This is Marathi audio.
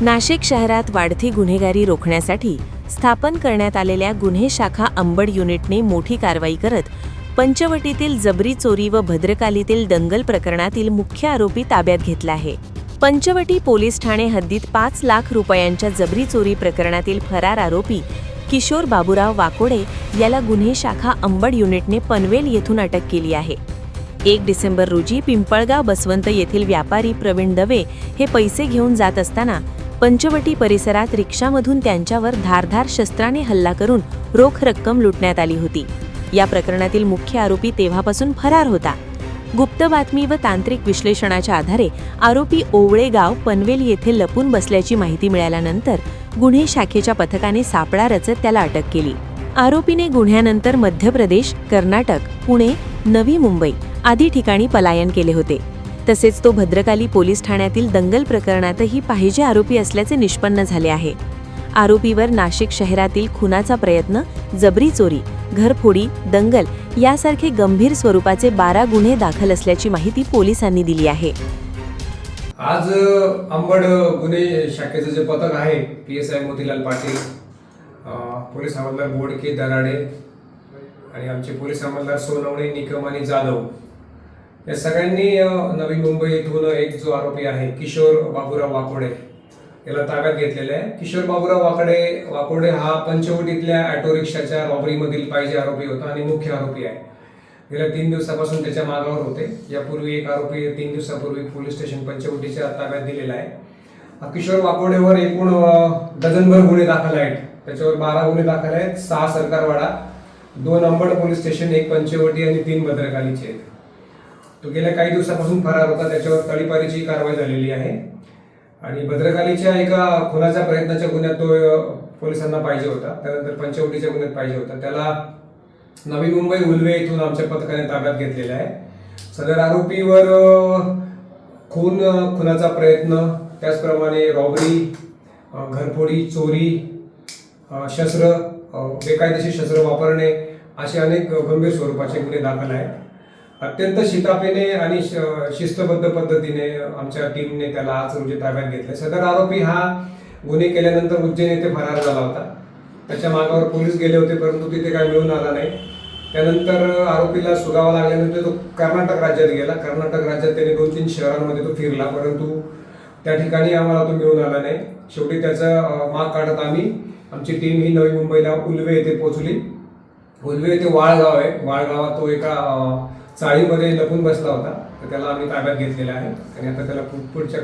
नाशिक शहरात वाढती गुन्हेगारी रोखण्यासाठी स्थापन करण्यात आलेल्या गुन्हे शाखा अंबड युनिटने मोठी कारवाई करत पंचवटीतील जबरी चोरी व भद्रकालीतील दंगल प्रकरणातील मुख्य आरोपी ताब्यात घेतला आहे. पंचवटी पोलीस ठाणे हद्दीत पाच लाख रुपयांच्या जबरी चोरी प्रकरणातील फरार आरोपी किशोर बाबूराव वाकोडे याला गुन्हे शाखा अंबड युनिटने पनवेल येथून अटक केली आहे. एक डिसेंबर रोजी पिंपळगाव बसवंत येथील व्यापारी प्रवीण दवे हे पैसे घेऊन जात असताना पंचवटी परिसरात रिक्षामधून त्यांच्यावर धारधार शस्त्राने हल्ला करून रोख रक्कम लुटण्यात आली होती. या प्रकरणातील मुख्य आरोपी तेव्हापासून फरार होता. गुप्त बातमी व तांत्रिक विश्लेषणाच्या आधारे आरोपी ओवळेगाव पनवेल येथे लपून बसल्याची माहिती मिळाल्यानंतर गुन्हे शाखेच्या पथकाने सापळा रचत त्याला अटक केली. आरोपीने गुन्ह्यानंतर मध्य प्रदेश कर्नाटक पुणे नवी मुंबई आदी ठिकाणी पलायन केले होते. तसेच तो भद्रकाली पोलीस ठाण्यातील दंगल प्रकरणातही पाहिजे आरोपी असल्याचे निष्पन्न झाले आहे. आरोपीवर नाशिक शहरातील खुनाचा प्रयत्न जबरी चोरी घरफोडी दंगल यासारखे गंभीर स्वरूपाचे बारा गुन्हे दाखल असल्याची माहिती पोलिसांनी दिली आहे. आज अंबड गुन्हे शाखेचं जे पथक आहे P S I Motilal Patil police हवालदार बोडके दराडे आणि आमचे पोलीस हवालदार सोनवणे निकम आणि जाधव या सगळ्यांनी नवी मुंबई येथून एक जो आरोपी आहे किशोर बाबुराव वाकोडे याला ताब्यात घेतलेला आहे. किशोर बाबुराव वाकडे वाकोडे हा पंचवटीतल्या ऑटो रिक्षाच्या रॉबरीमधील पाहिजे आरोपी होता आणि मुख्य आरोपी आहे. गेल्या तीन दिवसापासून त्याच्या मागावर होते. यापूर्वी एक आरोपी तीन दिवसापूर्वी पोलीस स्टेशन पंचवटीच्या ताब्यात दिलेला आहे. किशोर वाकोडेवर एकूण डझनभर गुन्हे दाखल आहेत. त्याच्यावर बारा गुन्हे दाखल आहेत. सहा सरकारवाडा दोन अंबड पोलीस स्टेशन एक पंचवटी आणि तीन भद्रकालीचे आहेत. तो गेल्या काही दिवसापासून फरार होता. त्याच्यावर तळीपारीची कारवाई झालेली आहे. आणि भद्रकालीच्या एका खुनाच्या प्रयत्नाच्या गुन्ह्यात तो पोलिसांना पाहिजे होता. त्यानंतर पंचवटीच्या गुन्ह्यात पाहिजे होता. त्याला नवी मुंबई उलवे येथून आमच्या पथकाने ताब्यात घेतलेला आहे. सदर आरोपीवर खून खुनाचा प्रयत्न त्याचप्रमाणे रॉबरी घरफोडी चोरी शस्त्र बेकायदेशीर शस्त्र वापरणे असे अनेक गंभीर स्वरूपाचे गुन्हे दाखल आहेत. अत्यंत शितापेने आणि श- शिस्तबद्ध पद्धतीने आमच्या टीमने त्याला आज रोजी ताब्यात घेतले सदर आरोपी हा गुन्हे केल्यानंतर उज्जैन येथे फरार झाला होता. त्याच्या मागावर पोलीस गेले होते परंतु तिथे काय मिळून आला नाही. त्यानंतर आरोपीला सुगावा लागल्यानंतर तो कर्नाटक राज्यात गेला. कर्नाटक राज्यात त्याने दोन तीन शहरांमध्ये तो फिरला परंतु त्या ठिकाणी आम्हाला तो मिळून आला नाही. शेवटी त्याचा माग काढत आम्ही आमची टीम ही नवी मुंबईला उलवे येथे पोहोचली. उलवे येथे वाळगाव आहे. वाळगावात तो एका चाळीमध्ये लपून बसला होता. तर त्याला आम्ही ताब्यात घेतलेला आहे. आणि आता त्याला पुढच्या